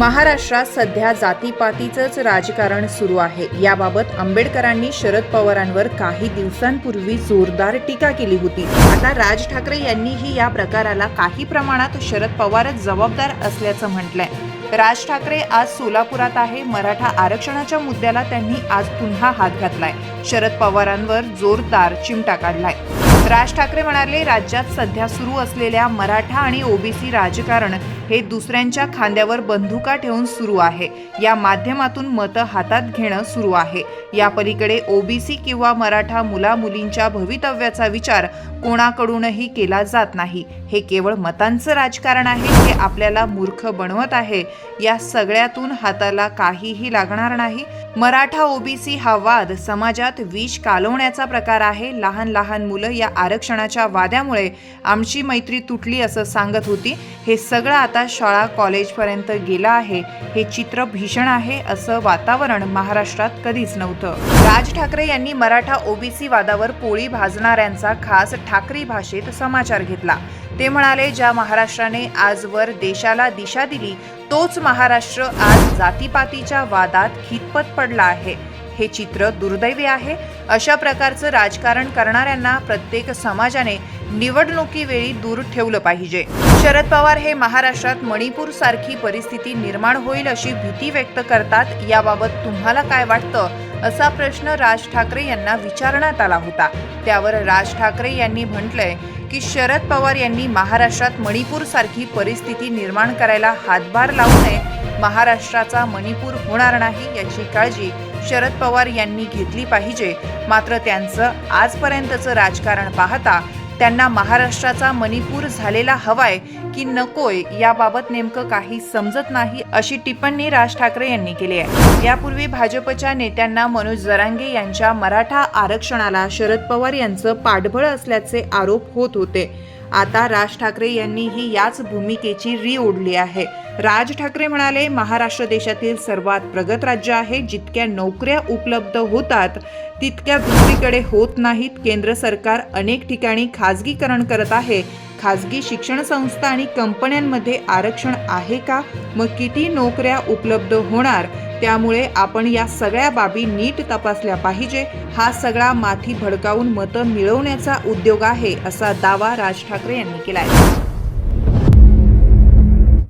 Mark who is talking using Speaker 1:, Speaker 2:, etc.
Speaker 1: महाराष्ट्रात सध्या जातीपातीचंच राजकारण सुरू आहे. याबाबत आंबेडकरांनी शरद पवारांवर काही दिवसांपूर्वी जोरदार टीका केली होती. आता राज ठाकरे यांनीही या प्रकाराला काही प्रमाणात शरद पवारच जबाबदार असल्याचं म्हटलंय. राज ठाकरे आज सोलापुरात आहे. मराठा आरक्षणाच्या मुद्द्याला त्यांनी आज पुन्हा हात घातलाय. शरद पवारांवर जोरदार चिमटा काढलाय. राज ठाकरे म्हणाले राज्यात सध्या सुरू असलेल्या मराठा आणि ओबीसी राजकारण हे दुसऱ्यांच्या खांद्यावर बंदुका ठेवून सुरू आहे. या माध्यमातून मतं हातात घेणं सुरू आहे. या पलीकडे ओबीसी किंवा मराठा मुला मुलींच्या भवितव्याचा विचार कोणाकडूनही केला जात नाही. हे केवळ मतांचं राजकारण आहे हे आपल्याला मूर्ख बनवत आहे. या सगळ्यातून हाताला काहीही लागणार नाही. मराठा ओबीसी हा वाद समाजात विष कालवण्याचा प्रकार आहे. लहान लहान मुलं या आरक्षणाच्या वाद्यामुळे आमची मैत्री तुटली असं सांगत होती. हे सगळं आता शाळा कॉलेजपर्यंत गेला आहे. हे चित्र भीषण आहे असं वातावरण महाराष्ट्रात कधीच नव्हतं. राज ठाकरे यांनी मराठा ओबीसी वादावर पोळी भाजणाऱ्यांचा खास ठाकरी भाषेत समाचार घेतला. ते म्हणाले ज्या महाराष्ट्राने आजवर देशाला दिशा दिली तोच महाराष्ट्र आज जातीपातीच्या वादात खितपत पडला आहे. हे चित्र दुर्दैवी आहे अशा प्रकारचं राजकारण करणाऱ्यांना प्रत्येक समाजाने निवडणुकीवेळी दूर ठेवलं पाहिजे. शरद पवार हे महाराष्ट्रात मणिपूर सारखी परिस्थिती निर्माण होईल अशी भीती व्यक्त करतात. याबाबत तुम्हाला काय वाटतं? असा प्रश्न राज ठाकरे यांना विचारण्यात आला होता. त्यावर राज ठाकरे यांनी म्हटलंय की शरद पवार यांनी महाराष्ट्रात मणिपूर सारखी परिस्थिती निर्माण करायला हातभार लावू नये महाराष्ट्राचा मणिपूर होणार नाही याची काळजी शरद पवार यांनी घेतली पाहिजे. मात्र त्यांचं आजपर्यंतचं राजकारण पाहता त्यांना महाराष्ट्राचा मणिपूर झालेला हवाय की नकोय याबाबत नेमकं काही समजत नाही अशी टिप्पणी राज ठाकरे यांनी केली आहे. यापूर्वी भाजपच्या नेत्यांना मनोज जरांगे यांच्या मराठा आरक्षणाला शरद पवार यांचं पाठबळ असल्याचे आरोप होत होते. आता राज ठाकरे यांनीही याच भूमिकेची री ओढली आहे. राज ठाकरे म्हणाले महाराष्ट्र देशातील सर्वात प्रगत राज्य आहे. जितक्या नोकऱ्या उपलब्ध होतात तितक्या दुसरीकडे होत नाहीत. केंद्र सरकार अनेक ठिकाणी खाजगीकरण करत आहे. खाजगी शिक्षण संस्था आणि कंपन्यांमध्ये आरक्षण आहे का? मग किती नोकऱ्या उपलब्ध होणार? त्यामुळे आपण या सगळ्या बाबी नीट तपासल्या पाहिजे. हा सगळा माथी भडकावून मतं मिळवण्याचा उद्योग आहे असा दावा राज ठाकरे यांनी केला आहे